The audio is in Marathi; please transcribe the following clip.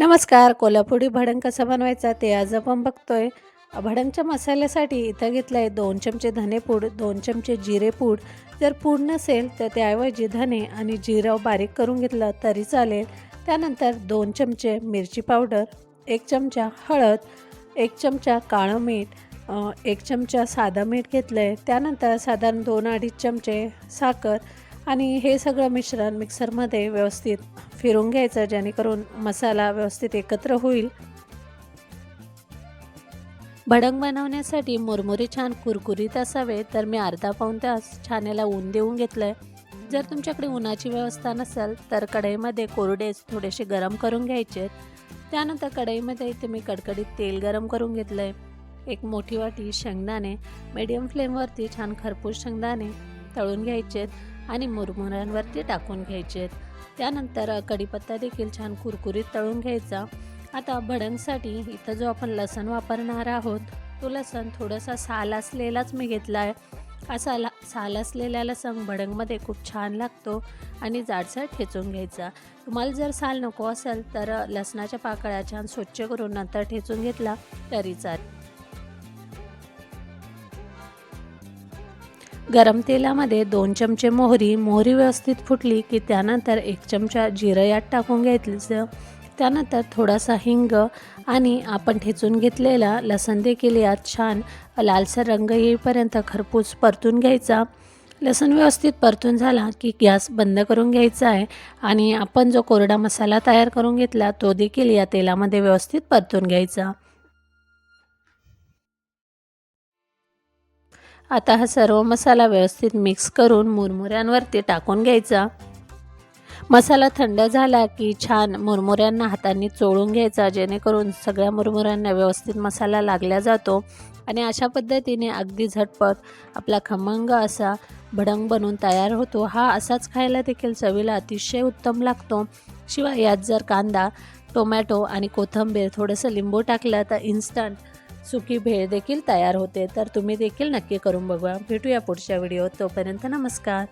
नमस्कार कोल्हापुरी भडंग कसं बनवायचा ते आज आपण बघतोय. भडंगच्या मसाल्यासाठी इथं घेतलं आहे दोन चमचे धनेपूड दोन चमचे जिरेपूड जर पूड नसेल तर त्याऐवजी धने आणि जिरं बारीक करून घेतलं तरी चालेल. त्यानंतर दोन चमचे मिरची पावडर एक चमचा हळद एक चमचा काळं मीठ एक चमचा साधं मीठ घेतलं आहे त्यानंतर साधारण दोन अडीच चमचे साखर आणि हे सगळं मिश्रण मिक्सरमध्ये व्यवस्थित फिरून घ्यायचं जेणेकरून मसाला व्यवस्थित एकत्र होईल. भडंग बनवण्यासाठी मुरमुरे छान कुरकुरीत असावे तर मी अर्धा पाऊण तास छानेला ऊन देऊन घेतलं आहे जर तुमच्याकडे उन्हाची व्यवस्था नसेल तर कढईमध्ये कोरडेच थोडेसे गरम करून घ्यायचे. त्यानंतर कढईमध्ये इथे मी कडकडीत तेल गरम करून घेतलं आहे एक मोठी वाटी शेंगदाणे मीडियम फ्लेमवरती छान खरपूस शेंगदाणे तळून घ्यायचे आणि मुरमुऱ्यांवरती टाकून घ्यायचे त्यानंतर कढीपत्ता देखील छान कुरकुरीत तळून घ्यायचा. आता भडंगसाठी इथं जो आपण लसण वापरणार आहोत तो लसण थोडासा साल असलेलाच मी घेतला आहे असा ला साल असलेला लसण भडंगमध्ये खूप छान लागतो आणि जाडसर ठेचून घ्यायचा. तुम्हाला जर साल नको असेल तर लसणाच्या पाकळ्या छान स्वच्छ करून नंतर ठेचून घेतला तरी चालेल. गरम तेलामध्ये दोन चमचे मोहरी मोहरी व्यवस्थित फुटली की त्यानंतर एक चमचा जिरं यात टाकून घ्यायचं. त्यानंतर थोडासा हिंग आणि आपण ठेचून घेतलेला लसण देखील यात छान लालसर रंग येईपर्यंत खरपूस परतून घ्यायचा. लसण व्यवस्थित परतून झाला की गॅस बंद करून घ्यायचा आहे आणि आपण जो कोरडा मसाला तयार करून घेतला तो देखील या तेलामध्ये व्यवस्थित परतून घ्यायचा. आता हा सर्व मसाला व्यवस्थित मिक्स करून मुरमुऱ्यांवरती टाकून घ्यायचा. मसाला थंड झाला की छान मुरमुऱ्यांना हाताने चोळून घ्यायचा जेणेकरून सगळ्या मुरमुऱ्यांना व्यवस्थित मसाला लागला जातो. आणि अशा पद्धतीने अगदी झटपट आपला खमंग असा भडंग बनून तयार होतो. हा असाच खायला देखील चवीला अतिशय उत्तम लागतो. शिवाय यात जर कांदा टोमॅटो आणि कोथिंबीर थोडंसं लिंबू टाकलं तर इन्स्टंट सुकी भेळ देखील तयार होते तर तुम्ही देखील नक्की करून बघा भेटूया पुढच्या व्हिडिओत तोपर्यंत नमस्कार.